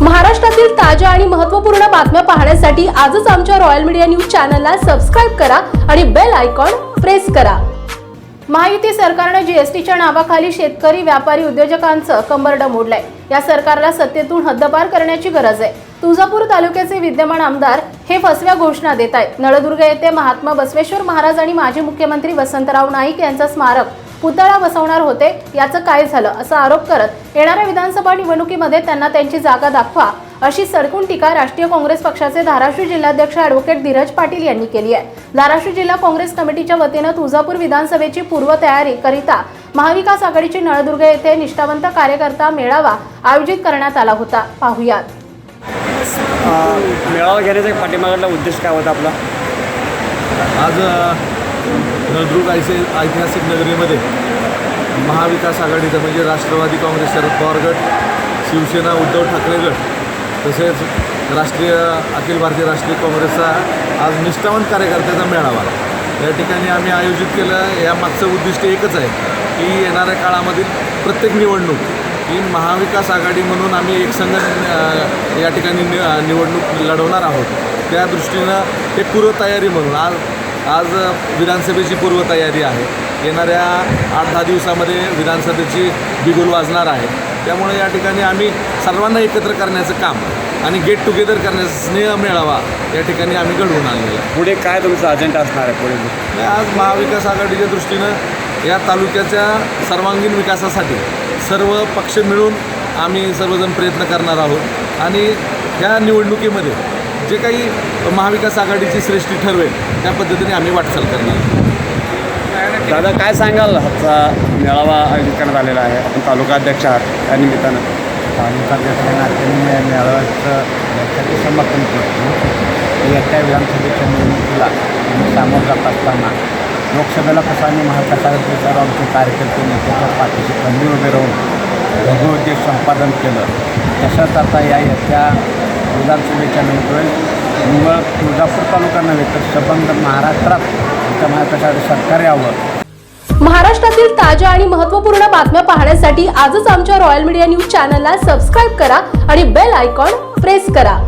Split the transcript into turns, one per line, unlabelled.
महाराष्ट्रातील ताज्या आणि महत्त्वपूर्ण बातम्या पाहण्यासाठी आजच आमच्या रॉयल मीडिया न्यूज चॅनलला सबस्क्राईब करा आणि बेल आयकॉन प्रेस करा. महायुती सरकारनं जीएसटीच्या नावाखाली शेतकरी व्यापारी उद्योजकांचं कंबरडं मोडलंय. या सरकारला सत्तेतून हद्दपार करण्याची गरज आहे. तुळजापूर तालुक्याचे विद्यमान आमदार हे फसव्या घोषणा देत आहेत नळदुर्ग येथे महात्मा बसवेश्वर महाराज आणि माजी मुख्यमंत्री वसंतराव नाईक यांचा स्मारक पुतळा बसवणार होते याचं काय झालं असा आरोप करत येणाऱ्या विधानसभा निवडणुकीमध्ये त्यांना त्यांची जागा दाखवा अशी सडकून टीका राष्ट्रीय काँग्रेस पक्षाचे धाराशिव जिल्हाध्यक्ष ॲडव्होकेट धीरज पाटील यांनी केली आहे. धाराशिव जिल्हा काँग्रेस कमिटीच्या वतीनं तुळजापूर विधानसभेची पूर्वतयारी करिता महाविकास आघाडीची नळदुर्ग येथे निष्ठावंत कार्यकर्ता मेळावा आयोजित करण्यात आला होता. पाहुयात.
मेळावा घेण्याचा पाठीमागला उद्देश काय होता आपला?
आज नळदुर्ग ऐसे ऐतिहासिक नगरीमध्ये महाविकास आघाडीचा म्हणजे राष्ट्रवादी काँग्रेस शरद पवार गट शिवसेना उद्धव ठाकरे गट तसेच राष्ट्रीय अखिल भारतीय राष्ट्रीय काँग्रेसचा आज निष्ठावंत कार्यकर्त्याचा मेळावा या ठिकाणी आम्ही आयोजित केलं या मागचं उद्दिष्ट एकच आहे की येणाऱ्या काळामधील प्रत्येक निवडणूक ही महाविकास आघाडी म्हणून आम्ही एक संघ या ठिकाणी नि निवडणूक लढवणार आहोत. त्या दृष्टीनं एक पूर्वतयारी म्हणून आज आज विधानसभेची पूर्वतयारी आहे. येणाऱ्या आठ दहा दिवसामध्ये विधानसभेची बिगुल वाजणार आहे. त्यामुळे या ठिकाणी आम्ही सर्वांना एकत्र करण्याचं काम आणि गेट टुगेदर करण्याचा स्नेह मेळावा या ठिकाणी आम्ही घडवून आणलेला आहे.
पुढे काय तुमचा अजेंडा असणार आहे पुढे?
आज महाविकास आघाडीच्या दृष्टीनं या तालुक्याच्या सर्वांगीण विकासासाठी सर्व पक्ष मिळून आम्ही सर्वजण प्रयत्न करणार आहोत. आणि ह्या निवडणुकीमध्ये जे काही महाविकास आघाडीची श्रेष्ठी ठरवेल त्या पद्धतीने आम्ही वाटचाल करणार.
दादा काय सांगाल? आजचा मेळावा आयोजित करण्यात आलेला आहे. आपण तालुका अध्यक्ष आहात त्या निमित्तानं.
मी या मेळाव्याचं समर्थन करतो येत्या विधानसभेच्या निवडणुकीला सामोरं जात असताना लोकसभेला कसं सर्व आमचे कार्यकर्ते नेत्याच्या पाठीशी खंबीर उभे राहून भगवद्गीत संपादन केलं तसंच आता या येत्या विधानसभेच्या नंतर निवळ तुळजापूर तालुका नव्हे तर संबंध महाराष्ट्रात आमच्या सरकार यावं.
महाराष्ट्रातील ताज्या आणि महत्त्वपूर्ण बातम्या पाहण्यासाठी आजच आमच्या रॉयल मीडिया न्यूज चॅनलला सबस्क्राईब करा आणि बेल आयकॉन प्रेस करा.